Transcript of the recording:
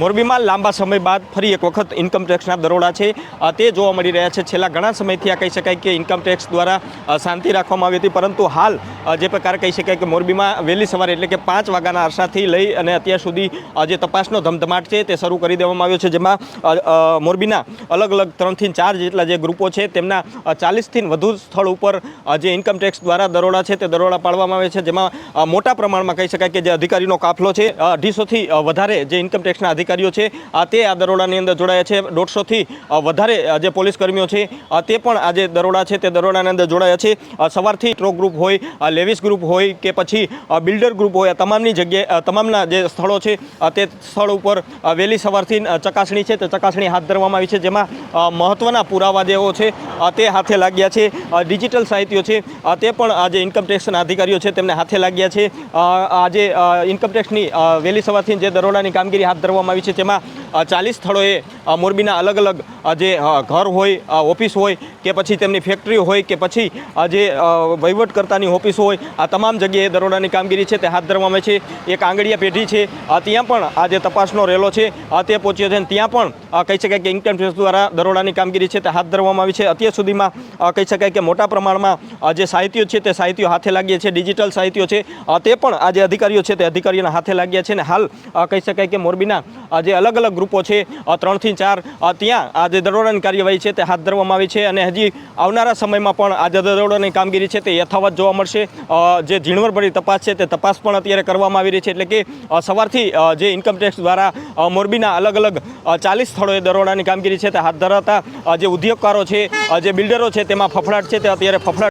મોરબીમાં લાંબા સમય બાદ ફરી એક વખત ઇન્કમ ટેક્સના દરોડા છે. તે જોવા મળી રહ્યા છે. છેલ્લા ઘણા સમયથી આ કહી શકાય કે ઇન્કમ ટેક્સ દ્વારા શાંતિ રાખવામાં આવી હતી. પરંતુ હાલ જે પ્રકારે કહી શકાય કે મોરબીમાં વહેલી સવારે એટલે કે પાંચ વાગ્યાના અરસાથી લઈ અને અત્યાર સુધી જે તપાસનો ધમધમાટ છે તે શરૂ કરી દેવામાં આવ્યો છે. જેમાં મોરબીના અલગ અલગ ત્રણથી ચાર જેટલા જે ગ્રુપો છે તેમના ચાલીસથી વધુ સ્થળ ઉપર જે ઇન્કમ ટેક્સ દ્વારા દરોડા છે તે દરોડા પાડવામાં આવે છે. જેમાં મોટા પ્રમાણમાં કહી શકાય કે જે અધિકારીનો કાફલો છે અઢીસોથી વધારે જે ઇન્કમ ટેક્સના અધિકારીઓ છે. તે આ દરોડાની અંદર જોડાયા છે. દોઢસોથી વધારે જે પોલીસ કર્મીઓ છે તે પણ આ જે દરોડા છે. તે દરોડાની અંદર જોડાયા છે. સવારથી ટ્રો ગ્રુપ હોય લેવિસ ગ્રુપ હોય કે પછી બિલ્ડર ગ્રુપ હોય તમામની જગ્યાએ તમામના જે સ્થળો છે તે સ્થળ ઉપર વહેલી સવારથી ચકાસણી છે. તે ચકાસણી હાથ ધરવામાં આવી છે. જેમાં મહત્ત્વના પુરાવા જેવો છે. તે હાથે લાગ્યા છે. ડિજિટલ સાહિત્યો છે. તે પણ આજે ઇન્કમટેક્સના અધિકારીઓ છે. તેમને હાથે લાગ્યા છે. આજે આ જે અ, ઇન્કમ ટેક્સની અ, વહેલી સવારથી જે દરોડાની કામગીરી હાથ ધરવામાં આવી છે. તેમાં ચાલીસ સ્થળોએ મોરબીના અલગ અલગ જે ઘર હોય ઓફિસ હોય, કે પછી તેમની ફેક્ટરી હોય, કે પછી જે વહીવટકર્તાની ઓફિસ હોય, આ તમામ જગ્યાએ દરોડાની કામગીરી છે, તે હાથ ધરવામાં છે. એક આંગળીયા પેઢી છે. ત્યાં પણ આ જે તપાસનો રેલો છે તે પહોંચ્યો છે ત્યાં પણ કહી શકાય કે ઇન્કમ ટેક્સ દ્વારા દરોડાની કામગીરી છે, તે હાથ ધરવામાં આવી છે. અત્યાર સુધીમાં કહી શકાય કે મોટા પ્રમાણમાં જે સાહિત્યો છે, તે સાહિત્યો હાથે લાગ્યા છે, ડિજિટલ સાહિત્યો છે. તે પણ આ જે અધિકારીઓ છે, તે અધિકારીઓના હાથે લાગ્યા છે અને હાલ કહી શકાય કે મોરબીના જે અલગ અલગ ગ્રુપો છે ત્રણથી ચાર ત્યાં આ જે દરોડાની કાર્યવાહી છે તે હાથ ધરવામાં આવી છે અને હજી આવનારા સમયમાં પણ આ જે દરોડાની કામગીરી છે તે યથાવત જોવા મળશે. જે ઝીણવટભરી તપાસ છે તે તપાસ પણ અત્યારે કરવામાં આવી રહી છે એટલે કે સવારથી જે ઇન્કમટેક્સ દ્વારા મોરબીના અલગ અલગ ચાલીસ સ્થળોએ દરોડાની કામગીરી છે તે હાથ ધરાતા જે ઉદ્યોગકારો છે જે બિલ્ડરો છે તેમાં ફફડાટ છે તે અત્યારે ફફડાટ